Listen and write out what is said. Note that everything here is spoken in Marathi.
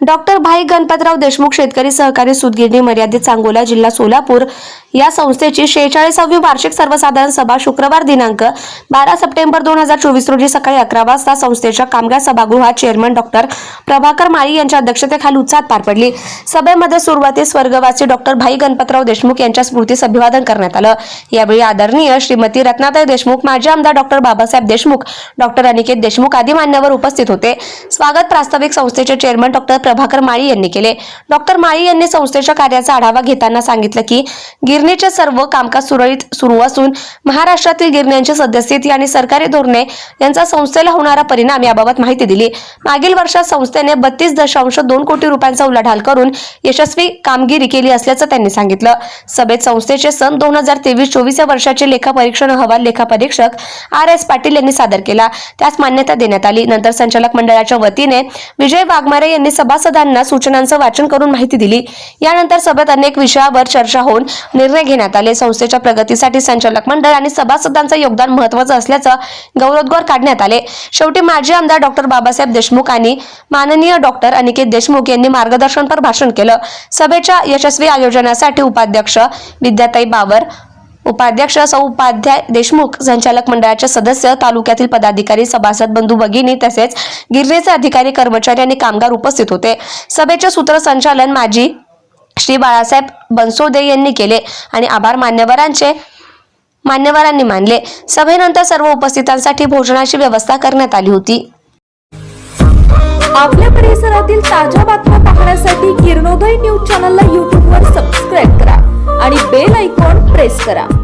डॉक्टर भाई गणपतराव देशमुख शेतकरी सहकारी सुदगिरणी मर्यादित सांगोला जिल्हा सोलापूर या संस्थेची शेहेचाळीसावी वार्षिक सर्वसाधारण सभा शुक्रवार दिनांक बारा सप्टेंबर दोन हजार चोवीस रोजी सकाळी अकरा वाजता संस्थेच्या कामगार सभागृहात चेअरमन डॉक्टर प्रभाकर माळी यांच्या अध्यक्षतेखाली उत्साहात पार पडली. सभेमध्ये सुरुवातीस स्वर्गवासी डॉक्टर भाई गणपतराव देशमुख यांच्या स्मृतीस अभिवादन करण्यात आलं. यावेळी आदरणीय श्रीमती रत्नाताई देशमुख माजी आमदार डॉक्टर बाबासाहेब देशमुख डॉक्टर अनिकेत देशमुख आदी मान्यवर उपस्थित होते. स्वागत प्रास्ताविक संस्थेचे चेअरमन डॉक्टर प्रभाकर माळी यांनी केले. डॉक्टर माळी यांनी संस्थेच्या कार्याचा आढावा घेताना सांगितलं की गिरणीचे सर्व कामकाज सुरळीत सुरू असून महाराष्ट्रातील गिरण्यांची सद्यस्थिती आणि सरकारी धोरणे यांचा संस्थेला होणारा परिणाम याबाबत माहिती दिली. मागील वर्षात संस्थेने बत्तीस दशांश दोन कोटी रुपयांचा उलाढाल करून यशस्वी कामगिरी केली असल्याचं त्यांनी सांगितलं. सभेत संस्थेचे सन दोन हजार तेवीस चोवीस या वर्षाचे लेखापरीक्षण अहवाल लेखापरीक्षक आर एस पाटील यांनी सादर केला. त्यास मान्यता देण्यात आली. नंतर संचालक मंडळाच्या वतीने विजय वाघमारे यांनी सभासदांना सूचनांचं वाचन करून माहिती दिली. यानंतर सभेत अनेक विषयावर चर्चा होऊन निर्णय घेण्यात आले. संस्थेच्या प्रगतीसाठी संचालक मंडळ आणि सभासदांचं योगदान महत्वाचं असल्याचं गौरवोद्गार काढण्यात आले. शेवटी माजी आमदार डॉक्टर बाबासाहेब देशमुख आणि माननीय डॉक्टर अनिकेत देशमुख यांनी मार्गदर्शनपर भाषण केलं. सभेच्या यशस्वी आयोजनासाठी उपाध्यक्ष विद्याताई बावर उपाध्यक्ष सौ उपाध्याय देशमुख संचालक मंडळाचे सदस्य तालुक्यातील पदाधिकारी सभासद बंधू भगिनी तसेच गिरणीचे अधिकारी कर्मचारी आणि कामगार उपस्थित होते. सभेचे सूत्रसंचालन माजी श्री बाळासाहेब बनसोदे यांनी केले आणि आभार मान्यवरांचे मान्यवरांनी मानले. सभेनंतर सर्व उपस्थितांसाठी भोजनाची व्यवस्था करण्यात आली होती. आपल्या परिसरातील ताज्या बातम्या पाहण्यासाठी किरणोदय न्यूज चॅनलला यूट्यूबवर सबस्क्राईब बेल आयकॉन प्रेस करा.